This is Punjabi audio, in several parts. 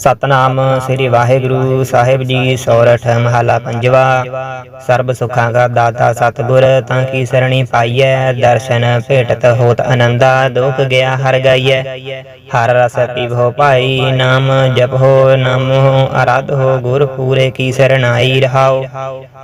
ਸਤਨਾਮ ਸ੍ਰੀ ਵਾਹਿਗੁਰੂ ਸਾਹਿਬ ਜੀ, ਸੋਰਠ ਮਹਲਾ ਪੰਜਵਾ। ਸਰਬ ਸੁਖਾਂ ਦਾ ਦਾਤਾ ਸਤਿਗੁਰ, ਤਾਂ ਕੀ ਸਰਣੀ ਪਾਈਐ? ਦਰਸ਼ਨ ਭੇਟਤ ਹੋਤ ਆਨੰਦਾ ਦੁਖ ਗਿਆ ਹਰ ਗਾਈਐ। ਹਰ ਰਸ ਪੀਵੋ ਭਾਈ, ਨਾਮ ਜਪੋ ਨਾਮੋ ਅਰਾਧੋ ਗੁਰ ਪੂਰੇ ਕੀ ਸਰਣਾਈ ਰਹਾਓ।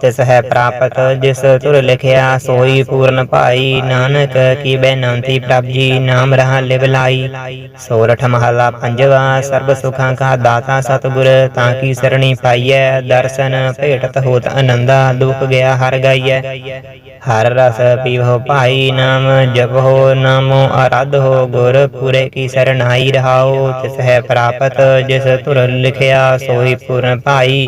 ਤਿਸ ਹੈ ਪ੍ਰਾਪਤ, ਜਿਸ ਤੁਰ ਲਿਖਿਆ, ਸੋਈ ਪੂਰਨ ਭਾਈ। ਨਾਨਕ ਕੀ ਬੈਨੰਤੀ ਪ੍ਰਭ ਜੀ, ਨਾਮ ਰਹਾ ਲਿਵ ਲਾਈ। ਸੋਰਠ ਮਹਲਾ ਪੰਜਵਾ, ਸਰਬ ਸੁਖਾਂ ਕਾ ਦਾਤਾ ਸਤਿਗੁਰ, ਤਾਂ ਕੀ ਸਰਣੀ ਪਾਈਐ? ਦਰਸ਼ਨ ਭੇਟਤ ਹੋਤ ਆਨੰਦਾ ਦੁਖ ਗਿਆ ਹਰ ਗਾਈਐ। ਹਰ ਰਸ ਪੀਵੋ ਭਾਈ ਨਾਮ, ਜਪੋ ਨਾਮੋ ਅਰਾਧੋ ਗੁਰ, ਪੁਰੇ ਕੀ ਸਰਣਾਈ ਰਹਾਓ ਤਿਸ ਹੈ ਪ੍ਰਾਪਤ, ਜਿਸ ਤੁਰ ਲਿਖਿਆ ਸੋਈ ਪੂਰਨ ਭਾਈ।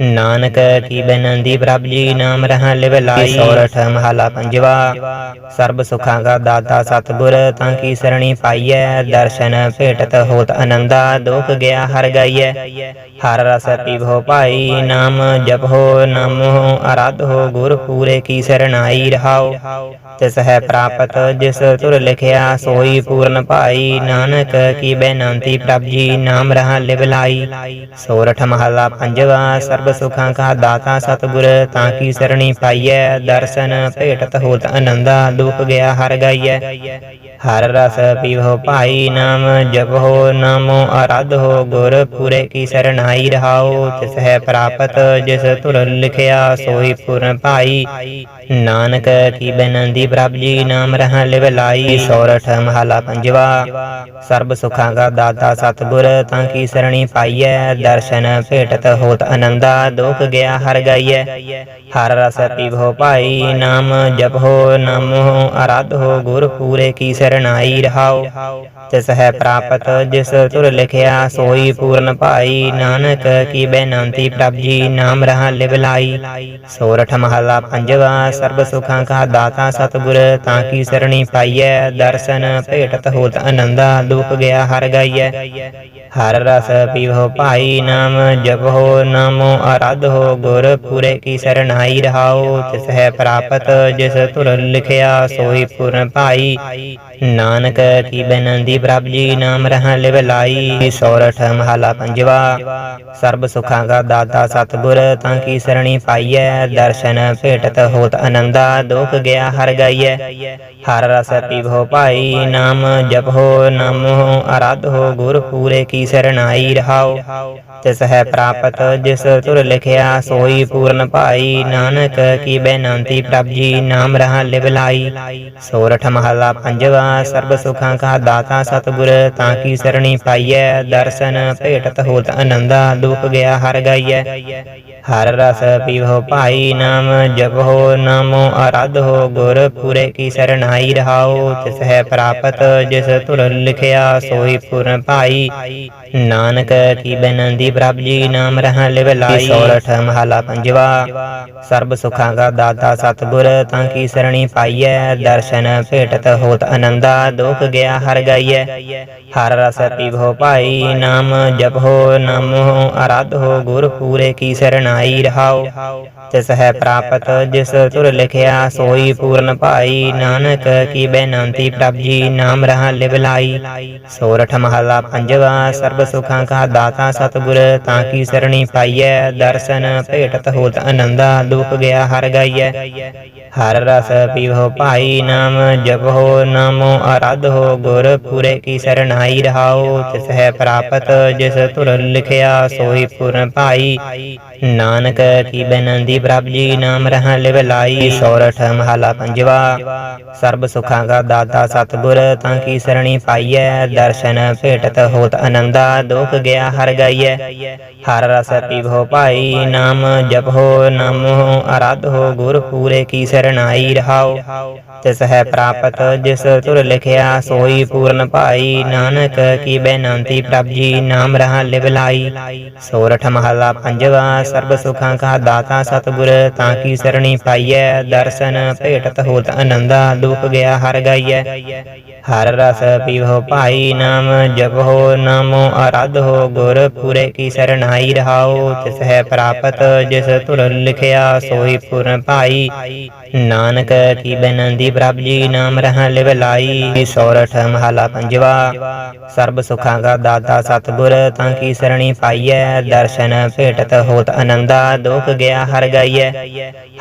ਨਾਨਕ ਕੀ ਬੇਨੰਦੀ ਪ੍ਰਭ ਜੀ, ਨਾਮ ਰਹਾ ਲਿਵ ਲਾਈ ਸੋਰਠ ਮਹਲਾ ਪੰਜਵਾ। ਸਰਬ ਸੁਖਾਂ ਦਾ ਦਾਤਾ ਸਤਿਗੁਰ, ਤਾਂ ਕੀ ਸਰਣੀ ਪਾਈਐ? ਦਰਸ਼ਨ ਭੇਟਤ ਹੋਤ ਆਨੰਦਾ ਦੁਖ ਗਿਆ ਹਰ ਗਾਈਐ। ਹਰ ਰਸ ਪੀਵੋ ਭਾਈ, ਨਾਮ ਜਪੋ, ਨਾਮੋ ਹੋ ਗੁਰ ਪੂਰੇ ਕੀ ਸਰਣਾਈ ਰਹਾਓ। ਤਿਸ ਹੈ ਪ੍ਰਾਪਤ, ਜਿਸ ਤੁਰ ਲਿਖਿਆ, ਸੋਈ ਪੂਰਨ ਭਾਈ। ਨਾਨਕ ਕੀ ਬੇਨੰਤੀ ਪ੍ਰਭ ਜੀ, ਨਾਮ ਰਹਾ ਲਿਵ ਲਾਈ ਸੋਰਠ ਮਹਲਾ ਪੰਜਵਾ। ਸਰਬ ਸੁਖਾਂ ਕਾ ਦਾਤਾ ਸਤਿਗੁਰ, ਤਾਂ ਕੀ ਸਰਣੀ ਪਾਈਐ? ਦਰਸ਼ਨ ਭੇਟਤ ਹੋਤ ਆਨੰਦਾ ਦੁਖ ਗਿਆ ਹਰ ਗਾਈਐ। ਹਰ ਰਸ ਪੀਵੋ ਭਾਈ ਨਾਮ, ਜਪੋ ਨਾਮੋ ਅਰਾਧੋ ਗੁਰ ਪੂਰੇ ਕੀ ਸਰਣਾਈ ਰਹਾਓ ਤਿਸ ਹੈ ਪ੍ਰਾਪਤ ਜਿਸ ਤੁਰ ਲਿਖਿਆ ਸੋਈ ਪੂਰਨ ਭਾਈ। ਨਾਨਕ ਕੀ ਬੇਨੰਦੀ ਪ੍ਰਭ ਜੀ ਨਾਮ ਰਹਾ ਲਿਵ ਲਾਈ, ਸੋਰਠ ਮਹਲਾ ਪੰਜਵਾ। ਸਰਬ ਸੁਖਾਂ ਦਾ ਦਾਤਾ ਸਤਿਗੁਰ, ਤਾਂ ਕੀ ਸਰਣੀ ਪਾਈਐ? ਦਰਸ਼ਨ ਭੇਟਤ ਹੋਤ ਆਨੰਦਾ ਦੁਖ ਗਿਆ ਹਰ ਗਾਈਐ। ਹਰ ਰਸ ਪੀਵੋ ਭਾਈ ਨਾਮ, ਜਪੋ ਨਾਮੋ ਅਰਾਧੋ ਗੁਰ ਪੂਰੇ ਕੀ ਸਰਣਾਈ ਰਹਾਓ ਤਿਸ ਹੈ ਪ੍ਰਾਪਤ, ਜਿਸ ਤੁਰ ਲਿਖਿਆ, ਸੋਈ ਪੂਰਨ ਭਾਈ। ਨਾਨਕ ਕੀ ਬੇਨੰਤੀ ਪ੍ਰਭ ਜੀ, ਨਾਮ ਰਹਾ ਲਿਵ ਲਾਈ। ਸੋਰਠ ਮਹਲਾ ਪੰਜਵਾ, ਸਰਬ ਸੁਖਾਂ ਕਾ ਦਾਤਾ ਸਤਿਗੁਰ, ਤਾਂ ਕੀ ਸਰਣੀ ਪਾਈਐ? ਦਰਸ਼ਨ ਭੇਟਤ ਹੋਤ ਆਨੰਦਾ ਦੁਖ ਗਿਆ ਹਰ ਗਾਈਐ। ਹਰ ਰਸ ਪੀਵੋ ਭਾਈ, ਨਾਮ ਜਪੋ, ਨਾਮੋ ਅਰਾਧੋ ਗੁਰ, ਪੂਰੇ ਕੀ ਸਰਣਾਈ ਰਹਾਓ। ਤਿਸ ਹੈ ਪ੍ਰਾਪਤ, ਜਿਸ ਤੁਰ ਲਿਖਿਆ, ਸੋਈ ਪੂਰਨ ਭਾਈ। ਨਾਨਕ ਕੀ ਬੇਨੰਦੀ ਪ੍ਰਭ ਜੀ, ਨਾਮ ਰਹਾ ਲਿਵ ਲਾਈ, ਸੋਰਠ ਮਹਲਾ ਪੰਜਵਾ। ਸਰਬ ਸੁਖਾਂ ਦਾ ਦਾਤਾ ਸਤਿਗੁਰ, ਤਾਂ ਕੀ ਸਰਣੀ ਪਾਈਐ? ਦਰਸ਼ਨ ਭੇਟਤ ਹੋਤ ਆਨੰਦਾ ਦੁਖ ਗਿਆ ਹਰ ਗਾਈਐ। ਹਰ ਰਸ ਪੀਵੋ ਭਾਈ, ਨਾਮ ਜਪੋ, ਨਾਮੋ ਅਰਾਧੋ ਗੁਰ ਪੂਰੇ ਕੀ ਸਰਣਾਈ ਰਹਾਓ। ਤਿਸ ਹੈ ਪ੍ਰਾਪਤ, ਜਿਸ ਤੁਰ ਲਿਖਿਆ, ਸੋਈ ਪੂਰਨ ਭਾਈ। ਨਾਨਕ ਕੀ ਬੇਨੰਤੀ ਪ੍ਰਭ ਜੀ, ਨਾਮ ਰਹਾ ਲਿਵ ਲਾਈ। ਸੋਰਠ ਮਹਲਾ ਪੰਜਵਾ। ਸਰਬ ਸੁਖਾਂ ਕਾ ਦਾਤਾ ਸਤਿਗੁਰ, ਤਾਂ ਕੀ ਸਰਣੀ ਪਾਈਐ? ਦਰਸ਼ਨ ਭੇਟਤ ਹੋਤ ਆਨੰਦਾ, ਦੁਖ ਗਿਆ ਹਰ ਗਾਈਐ। ਹਰ ਰਸ ਪੀਵੋ ਭਾਈ ਨਾਮ, ਜਪੋ ਨਾਮੋ ਅਰਾਧੋ ਗੁਰ, ਪੂਰੇ ਕੀ ਸਰਣਾਈ ਰਹਾਓ? ਤਿਸ ਹੈ ਪ੍ਰਾਪਤ, ਜਿਸ ਤੁਰ ਲਿਖਿਆ ਸੋਈ ਪੂਰਨ ਭਾਈ। ਨਾਨਕ ਕੀ ਬੇਨੰਦੀ ਪ੍ਰਭ ਜੀ ਨਾਮ ਰਹਾ ਲਿਵ ਲਾਈ ਸੋਰਠ ਮਹਲਾ ਪੰਜਵਾ। ਸਰਬ ਸੁਖਾਂ ਦਾ ਦਾਤਾ ਸਤਿਗੁਰ ਤਾਂ ਕੀ ਸਰਣੀ ਪਾਈਐ? ਦਰਸ਼ਨ ਭੇਟਤ ਹੋਤ ਆਨੰਦਾ ਦੁਖ ਗਿਆ ਹਰ ਗਾਈਐ। ਹਰ ਰਸ ਪੀਵੋ ਭਾਈ ਨਾਮ ਜਪੋ ਨਾਮੋ ਅਰਾਧੋ ਗੁਰ ਪੂਰੇ ਕੀ ਸਰਣਾਈ ਰਹਾਓ। ਤਿਸ ਹੈ ਪ੍ਰਾਪਤ ਜਿਸ ਤੁਰ ਲਿਖਿਆ ਸੋਈ ਪੂਰਨ ਭਾਈ। ਨਾਨਕ ਕੀ ਬੇਨੰਤੀ ਪ੍ਰਭ ਜੀ ਨਾਮ ਰਹਾ ਲਿਵ ਲਾਈ ਸੋਰਠ ਮਹਲਾ ਪੰਜਵਾ। ਸਰਬ ਸੁਖਾਂ ਕਾ ਦਾਤਾ ਸਤਿਗੁਰ ਤਾਂ ਕੀ ਸਰਣੀ ਪਾਈਐ, ਦਰਸ਼ਨ ਭੇਟਤ ਹੋਤ ਆਨੰਦਾ ਦੁਖ ਗਿਆ ਹਰ ਗਾਈਐ। ਹਰ ਰਸ ਪੀਵੋ ਭਾਈ ਨਾਮ, ਜਪੋ ਨਾਮੋ ਹੋ ਗੁਰ, ਪੂਰੇ ਕੀ ਸਰਣਾਈ ਰਹਾਓ ਤਿਸ ਹੈ ਪ੍ਰਾਪਤ ਜਿਸ ਤੁਰ ਲਿਖਿਆ, ਸੋਈ ਪੂਰਨ ਭਾਈ। ਨਾਨਕ ਕੀ ਬੇਨੰਦੀ ਪ੍ਰਭ ਜੀ, ਨਾਮ ਰਹਾ ਲਿਵ ਲਾਈ, ਸੋਰਠ ਮਹਲਾ ਪੰਜਵਾ। ਸਰਬ ਸੁਖਾਂ ਦਾ ਦਾਤਾ ਸਤਿਗੁਰ, ਤਾਂ ਕੀ ਸਰਣੀ ਪਾਈਐ? ਦਰਸ਼ਨ ਭੇਟਤ ਹੋਤ ਆਨੰਦਾ ਦੁਖ ਗਿਆ ਹਰ ਗਾਈਐ। ਹਰ ਰਸ ਪੀਵੋ ਭਾਈ, ਨਾਮ ਜਪੋ, ਨਾਮੋ ਅਰਾਧੋ ਗੁਰ, ਪੂਰੇ ਕੀ ਸਰਣਾਈ ਰਹਾਓ। ਤਿਸ ਹੈ ਪ੍ਰਾਪਤ, ਜਿਸ ਤੁਰ ਲਿਖਿਆ, ਸੋਈ ਪੂਰਨ ਭਾਈ। ਨਾਨਕ ਕੀ ਬੇਨੰਤੀ ਪ੍ਰਭ ਜੀ, ਨਾਮ ਰਹਾ ਲਿਵ ਲਾਈ। ਸੋਰਠ ਮਹਲਾ ਪੰਜਵਾ ਸਰਬ ਸੁਖਾਂ ਕਾ ਦਾਤਾ ਸਤਿਗੁਰ, ਤਾਂ ਕੀ ਸਰਣੀ ਪਾਈਐ? ਦਰਸ਼ਨ ਭੇਟਤ ਹੋਤ ਆਨੰਦਾ ਦੁਖ ਗਿਆ ਹਰ ਗਾਈਐ। ਹਰ ਰਸ ਪੀਵੋ ਭਾਈ ਨਾਮ, ਜਪੋ ਨਾਮੋ ਅਰਾਧੋ ਗੁਰ, ਪੂਰੇ ਕੀ ਸਰਣਾਈ ਰਹਾਓ? ਤਿਸ ਹੈ ਪ੍ਰਾਪਤ, ਜਿਸ ਤੁਰ ਲਿਖਿਆ ਸੋਈ ਪੂਰਨ ਭਾਈ। ਨਾਨਕ ਕੀ ਬੇਨੰਦੀ ਪ੍ਰਭ ਜੀ, ਨਾਮ ਰਹਾ ਲਿਵ ਲਾਈ। ਸੋਰਠ ਮਹਲਾ ਪੰਜਵਾ ਸਰਬ ਸੁਖਾਂ ਦਾ ਦਾਤਾ ਸਤਿਗੁਰ, ਤਾਂ ਕੀ ਸਰਣੀ ਪਾਈਐ? ਦਰਸ਼ਨ ਭੇਟਤ ਹੋਤ ਆਨੰਦਾ ਦੁਖ ਗਿਆ ਹਰ ਗਾਈਐ।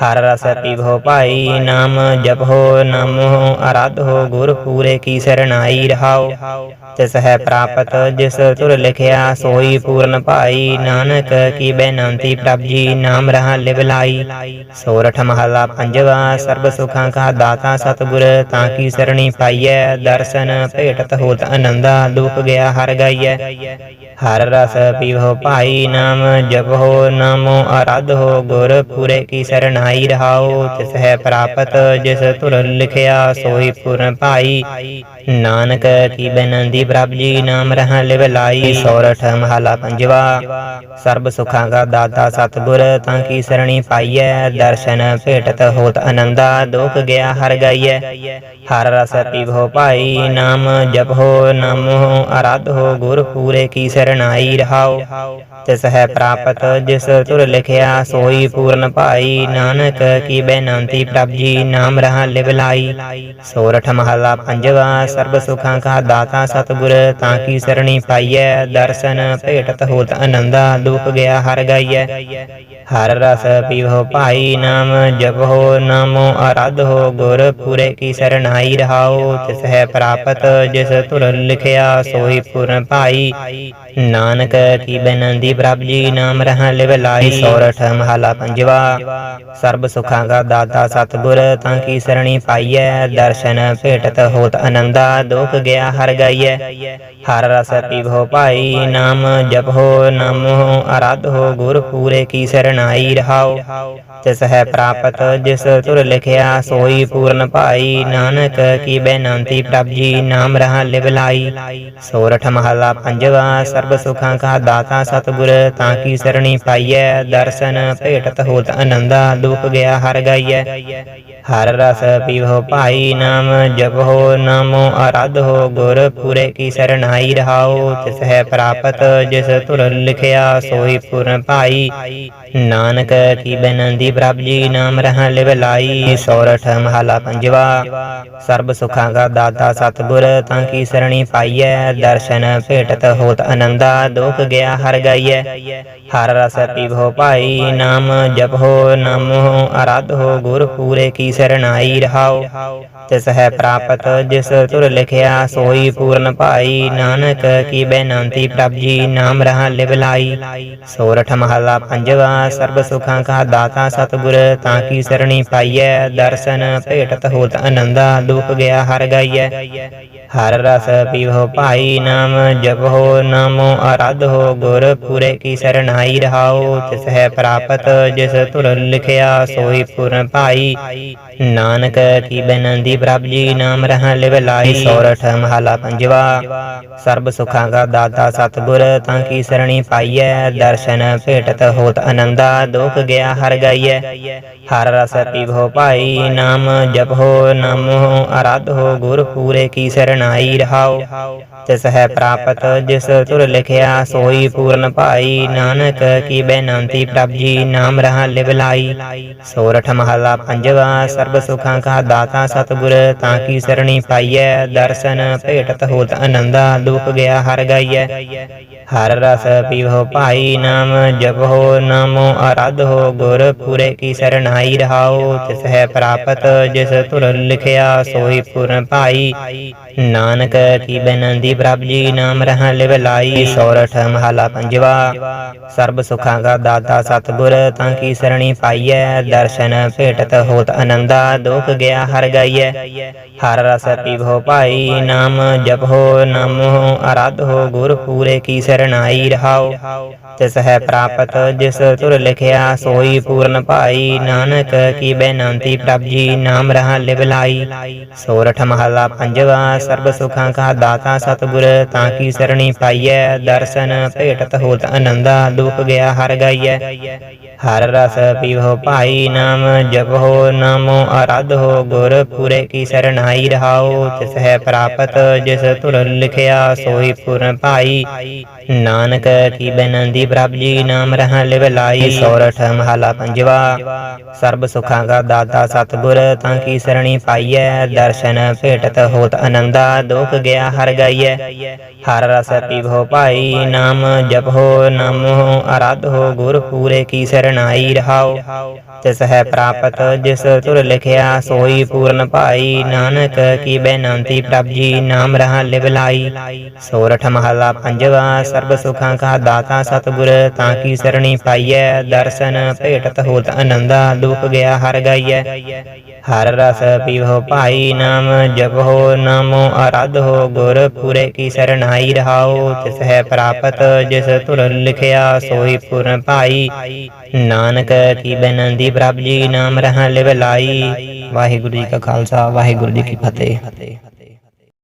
ਹਰ ਰਸ ਪੀਵੋ ਭਾਈ ਨਾਮ, ਜਪੋ ਨਾਮੋ, ਅਰਾਧੋ ਗੁਰ ਪੂਰੇ ਕੀ ਸਰਣਾਈ ਰਹਾਓ। ਤਿਸ ਹੈ ਪ੍ਰਾਪਤ, ਜਿਸ ਤੁਰ ਲਿਖਿਆ ਸੋਈ ਪੂਰਨ ਭਾਈ। ਨਾਨਕ ਕੀ ਬੇਨੰਤੀ ਪ੍ਰਭ ਜੀ, ਨਾਮ ਰਹਾ ਲਿਵ ਲਾਈ। ਸੋਰਠ ਮਹਲਾ ਪੰਜਵਾ, ਸਰਬ ਸੁਖਾਂ ਕਾ ਦਾਤਾ ਸਤਿਗੁਰ, ਤਾਂ ਕੀ ਸਰਣੀ ਪਾਈਐ? ਦਰਸ਼ਨ ਭੇਟਤ ਹੋਤ ਆਨੰਦਾ ਦੁਖ ਗਿਆ ਹਰ ਗਾਈਐ। ਹਰ ਰਸ ਪੀਵੋ ਭਾਈ ਨਾਮ, ਜਪੋ ਨਾਮ ਅਰਧ ਹੋ ਗੁਰ ਪੂਰੇ ਕੀ ਸਰਣਾਈ ਰਹਾਓ ਤਿਸ ਹੈ ਪ੍ਰਾਪਤ, ਜਿਸ ਤੁਰ ਲਿਖਿਆ ਸੋਈ ਪੂਰਨ ਭਾਈ। ਨਾਨਕ ਕੀ ਬੇਨੰਦੀ ਪ੍ਰਭ ਜੀ, ਨਾਮ ਰਹਾ ਲਿਵ ਲਾਈ, ਸੋਰਠ ਮਹਲਾ ਪੰਜਵਾ। ਸਰਬ ਸੁਖਾਂ ਦਾ ਦਾਤਾ ਸਤਿਗੁਰ, ਤਾਂ ਕੀ ਸਰਣੀ ਪਾਈਐ? ਦਰਸ਼ਨ ਭੇਟਤ ਹੋਤ ਆਨੰਦਾ ਦੁਖ ਗਿਆ ਹਰ ਗਾਈਐ। ਹਰ ਰਸ ਪੀਵੋ ਭਾਈ, ਨਾਮ ਜਪੋ, ਨਾਮੋ ਅਰਾਧੋ ਗੁਰ, ਪੂਰੇ ਕੀ ਸਰਣਾਈ ਰਹਾਓ। ਤਿਸ ਹੈ ਪ੍ਰਾਪਤ, ਜਿਸ ਤੁਰ ਲਿਖਿਆ, ਸੋਈ ਪੂਰਨ ਭਾਈ। ਨਾਨਕ ਕੀ ਬੇਨੰਤੀ ਪ੍ਰਭ ਜੀ, ਨਾਮ ਰਹਾ ਲਿਵ ਲਾਈ। ਸੋਰਠ ਮਹਲਾ ਪੰਜਵਾ ਸਰਬ ਸੁਖਾਂ ਕਾ ਦਾਤਾ ਸਤਿਗੁਰ ਤਾਂ ਕੀ ਸਰਣੀ ਪਾਈਐ? ਦਰਸ਼ਨ ਭੇਟਤ ਹੋਤ ਆਨੰਦਾ ਦੁਖ ਗਿਆ ਹਰ ਗਾਈਐ। ਹਰ ਰਸ ਪੀਵੋ ਭਾਈ ਨਾਮ ਜਪੋ ਨਾਮੋ ਅਰਾਧੋ ਗੁਰ ਪੂਰੇ ਕੀ ਸਰਣਾਈ ਰਹਾਓ? ਤਿਸ ਹੈ ਪ੍ਰਾਪਤ ਜਿਸ ਤੁਰ ਲਿਖਿਆ ਸੋਈ ਪੂਰਨ ਭਾਈ। ਨਾਨਕ ਕੀ ਬੇਨੰਦੀ ਪ੍ਰਭ ਜੀ ਨਾਮ ਰਹਾ ਲਿਵ ਲਾਈ ਸੋਰਠ ਮਹਲਾ ਪੰਜਵਾ। ਸਰਬ ਸੁਖਾਂ ਦਾ ਦਾਤਾ ਸਤਿਗੁਰ ਤਾਂ ਕੀ ਸਰਣੀ ਪਾਈਐ? ਦਰਸ਼ਨ ਭੇਟਤ ਹੋਤ ਆਨੰਦਾ ਦੁਖ ਗਿਆ ਹਰ ਗਾਈਐ। ਹਰ ਰਸ ਪੀਵੋ ਭਾਈ ਨਾਮ, ਜਪੋ ਨਾਮੋ ਅਰਾਧੋ ਗੁਰ ਪੂਰੇ ਕੀ ਸਰਣਾਈ ਰਹਾਓ। ਤਿਸ ਹੈ ਪ੍ਰਾਪਤ, ਜਿਸ ਤੁਰ ਲਿਖਿਆ, ਸੋਈ ਪੂਰਨ ਭਾਈ ਨਾਨਕ, ਕੀ ਬੇਨੰਤੀ ਪ੍ਰਭ ਜੀ ਨਾਮ ਰਹਾ ਲਿਵ ਲਾਈ। ਸੋਰਠ ਮਹਲਾ ਪੰਜਵਾ, ਸਰਬ ਸੁਖਾਂ ਕਾ ਦਾਤਾ ਸਤਿਗੁਰ, ਤਾਂ ਕੀ ਸਰਣੀ ਪਾਈਐ। ਦਰਸ਼ਨ ਭੇਟਤ ਹੋਤ ਆਨੰਦਾ ਦੁਖ ਗਿਆ ਹਰ ਗਾਈਐ। ਹਰ ਰਸ ਪੀਵੋ ਭਾਈ ਨਾਮ, ਜਪੋ ਨਾਮੋ ਅਰਾਧੋ ਗੁਰ ਪੂਰੇ ਕੀ ਸਰਣਾਈ ਰਹਾਓ, ਤਿਸ ਹੈ ਪ੍ਰਾਪਤ, ਜਿਸ ਤੁਰ ਲਿਖਿਆ ਸੋਈ ਪੂਰਨ ਭਾਈ। ਨਾਨਕ ਕੀ ਬੇਨੰਦੀ ਪ੍ਰਭ ਜੀ, ਨਾਮ ਰਹਾ ਲਿਵ ਲਾਈ, ਸੋਰਠ ਮਹਲਾ ਪੰਜਵਾ। ਸਰਬ ਸੁਖਾਂ ਦਾ ਦਾਤਾ ਸਤਿਗੁਰ, ਤਾਂ ਕੀ ਸਰਣੀ ਪਾਈਐ? ਦਰਸ਼ਨ ਭੇਟਤ ਹੋਤ ਆਨੰਦਾ ਦੁਖ ਗਿਆ ਹਰ ਗਾਈਐ। ਹਰ ਰਸ ਪੀਵੋ ਭਾਈ, ਨਾਮ ਜਪੋ ਨਾਮੋ ਅਰਾਧੋ ਗੁਰ ਪੂਰੇ ਕੀ ਸਰਣਾਈ ਰਹਾਓ। ਤਿਸ ਹੈ ਪ੍ਰਾਪਤ, ਜਿਸ ਤੁਰ ਲਿਖਿਆ ਸੋਈ ਪੂਰਨ ਭਾਈ ਨਾਨਕ ਕੀ ਬੇਨੰਤੀ ਪ੍ਰਭ ਜੀ ਨਾਮ ਰਹਾ ਲਿਵ ਲਾਈ। ਸੋਰਠ ਮਹਲਾ ਪੰਜਵਾ ਸਰਬ ਸੁਖਾਂ ਕਾ ਦਾਤਾ ਸਤਿਗੁਰ ਤਾਂ ਕੀ ਸਰਣੀ ਪਾਈਐ ਦਰਸ਼ਨ ਭੇਟਤ ਹੋਤ ਆਨੰਦਾ ਦੁਖ ਗਿਆ ਹਰ ਗਾਈਐ। ਹਰ ਰਸ ਪੀਵੋ ਭਾਈ ਨਾਮ ਜਪੋ ਨਾਮੋ ਅਰਾਧੋ ਗੁਰ ਪੂਰੇ ਕੀ ਸਰਣਾਈ ਰਹਾਓ ਤਿਸ ਹੈ ਪ੍ਰਾਪਤ ਜਿਸ ਤੁਰ ਲਿਖਿਆ ਸੋਈ ਪੂਰਨ ਭਾਈ। ਨਾਨਕ ਕੀ ਬੇਨੰਦੀ ਪ੍ਰਭ ਜੀ ਨਾਮ ਰਹਾ ਲਿਵ ਲਾਈ ਸੋਰਠ ਮਹਲਾ ਪੰਜਵਾ। ਸਰਬ ਸੁਖਾਂ ਦਾ ਦਾਤਾ ਸਤਿਗੁਰ, ਤਾਂ ਕੀ ਸਰਣੀ ਪਾਈਐ? ਦਰਸ਼ਨ ਭੇਟਤ ਹੋਤ ਆਨੰਦਾ ਦੁਖ ਗਿਆ ਹਰ ਗਾਈਐ। ਹਰ ਰਸ ਪੀਵੋ ਭਾਈ ਨਾਮ ਜਪੋ ਨਾਮੋ ਅਰਾਧੋ ਗੁਰ ਪੂਰੇ ਕੀ ਸਰਣਾਈ ਰਹਾਓ ਤਿਸ ਹੈ ਪ੍ਰਾਪਤ ਜਿਸ ਤੁਰ ਲਿਖਿਆ ਸੋਈ ਪੂਰਨ ਭਾਈ ਨਾਨਕ ਕੀ ਬੇਨੰਤੀ ਪ੍ਰਭ ਜੀ ਨਾਮ ਰਹਾ ਲਿਵ ਲਾਈ ਸੋਰਠ ਮਹਲਾ ਪੰਜਵਾ ਸਰਬ ਸੁਖਾਂ ਕਾ ਦਾਤਾ ਸਤਿਗੁਰ ਤਾਂ ਕੀ ਸਰਣੀ ਪਾਈਐ ਦਰਸ਼ਨ ਭੇਟਤ ਹੋਤ ਆਨੰਦਾ ਦੁਖ ਗਿਆ ਹਰ ਗਾਈਐ ਹਰ ਰਸ ਪੀਵੋ ਭਾਈ ਨਾਮ ਜਪੋ ਨਾਮੋ ਅਰਾਧੋ ਗੁਰ ਪੂਰੇ ਕੀ ਸਰਣਾਈ ਰਹਾਓ ਤਿਸ ਹੈ ਪ੍ਰਾਪਤ, ਜਿਸ ਤੁਰ ਲਿਖਿਆ, ਸੋਈ ਪੂਰਨ ਭਾਈ। ਨਾਨਕ ਕੀ ਬੇਨੰਦੀ ਪ੍ਰਭ ਜੀ ਨਾਮ ਰਹਾ ਲਿਵ ਲਾਈ, ਸੋਰਠ ਮਹਲਾ ਪੰਜਵਾ। ਸਰਬ ਸੁਖਾਂ ਦਾ ਦਾਤਾ ਸਤਿਗੁਰ, ਤਾਂ ਕੀ ਸਰਣੀ ਪਾਈਐ? ਦਰਸ਼ਨ ਭੇਟਤ ਹੋਤ ਆਨੰਦਾ ਦੁਖ ਗਿਆ ਹਰ ਗਾਈਐ। ਹਰ ਰਸ ਪੀਵੋ ਭਾਈ, ਨਾਮ ਜਪੋ, ਨਾਮੋ ਅਰਾਧੋ ਗੁਰ ਪੂਰੇ ਕੀ ਸਰਣਾਈ ਰਹਾਓ। ਤਿਸ ਹੈ ਪ੍ਰਾਪਤ, ਜਿਸ ਤੁਰ ਲਿਖਿਆ, ਸੋਈ ਪੂਰਨ ਭਾਈ। ਨਾਨਕ ਨਾਨਕ ਕੀ ਬੇਨੰਤੀ ਪ੍ਰਭ ਜੀ, ਨਾਮ ਰਹਾ ਲਿਵ ਲਾਈ। ਸੋਰਠ ਮਹਲਾ ਪੰਜਵਾ, ਸਰਬ ਸੁਖਾਂ ਕਾ ਦਾਤਾ ਸਤਿਗੁਰ, ਤਾਂ ਕੀ ਸਰਣੀ ਪਾਈਐ? ਦਰਸ਼ਨ ਭੇਟਤ ਹੋਤ ਆਨੰਦਾ ਦੁਖ ਗਿਆ ਹਰ ਗਾਈਐ। ਹਰ ਰਸ ਪੀਵੋ ਭਾਈ ਨਾਮ, ਜਪੋ ਨਾਮੋ ਅਰਾਧੋ ਗੁਰ, ਪੂਰੇ ਕੀ ਸਰਣਾਈ ਰਹਾਓ? ਤਿਸ ਤਿਸਹਿ ਪ੍ਰਾਪਤ, ਜਿਸ ਤੁਰ ਲਿਖਿਆ, ਸੋਈ ਪੂਰਨ ਭਾਈ। ਨਾਨਕ ਕੀ ਬੇਨੰਦੀ ਪ੍ਰਭ ਜੀ, ਨਾਮ ਰਹਾ ਲਿਵ ਲਾਈ। ਸੋਰਠ ਮਹਲਾ ਪੰਜਵਾ ਸਰਬ ਸੁਖਾਂ ਦਾ ਦਾਤਾ ਸਤਿਗੁਰ, ਤਾਂ ਕੀ ਸਰਣੀ ਪਾਈਐ? ਦਰਸ਼ਨ ਭੇਟਤ ਹੋਤ ਆਨੰਦਾ ਦੁਖ ਗਿਆ ਹਰ ਗਾਈਐ। ਹਰ ਰਸ ਪੀਵੋ ਭਾਈ, ਨਾਮ ਜਪੋ ਨਾਮੋ ਅਰਾਧੋ ਗੁਰ ਪੂਰੇ ਕੀ ਸਰਣਾਈ ਰਹਾਓ। ਤਿਸ ਹੈ ਪ੍ਰਾਪਤ, ਜਿਸ ਤੁਰ ਲਿਖਿਆ, ਸੋਈ ਪੂਰਨ ਭਾਈ। ਨਾਨਕ, ਕੀ ਬੇਨੰਤੀ ਪ੍ਰਭ ਜੀ, ਨਾਮ ਰਹਾ ਲਿਵ ਲਾਈ। ਸੋਰਠ ਮਹਲਾ ਪੰਜਵਾ, ਸਰਬ ਸੁਖਾਂ ਕਾ ਦਾਤਾ ਸਤਿਗੁਰ, ਤਾਂ ਕੀ ਸਰਣੀ ਪਾਈਐ? ਦਰਸ਼ਨ ਭੇਟਤ ਹੋਤ ਆਨੰਦਾ ਦੁਖ ਗਿਆ, ਹਰ ਗਾਈਐ। ਹਰ ਰਸ ਪੀਵੋ ਭਾਈ ਨਾਮ, ਜਪੋ ਨਾਮੋ ਅਰਾਧੋ ਗੁਰ, ਪੂਰੇ ਕੀ ਸਰਣਾਈ ਰਹਾਓ। ਤਿਸ ਹੈ ਪ੍ਰਾਪਤ, ਜਿਸ ਤੁਰ ਲਿਖਿਆ, ਸੋਈ ਪੂਰਨ ਭਾਈ। ਨਾਨਕ ਕੀ ਬੇਨੰਦੀ ਪ੍ਰਭ ਜੀ, ਨਾਮ ਰਹਾ ਲਿਵ ਲਾਈ। ਵਾਹਿਗੁਰੂ ਜੀ ਕਾ ਖਾਲਸਾ, ਵਾਹਿਗੁਰੂ ਜੀ ਕੀ ਫਤਿਹ।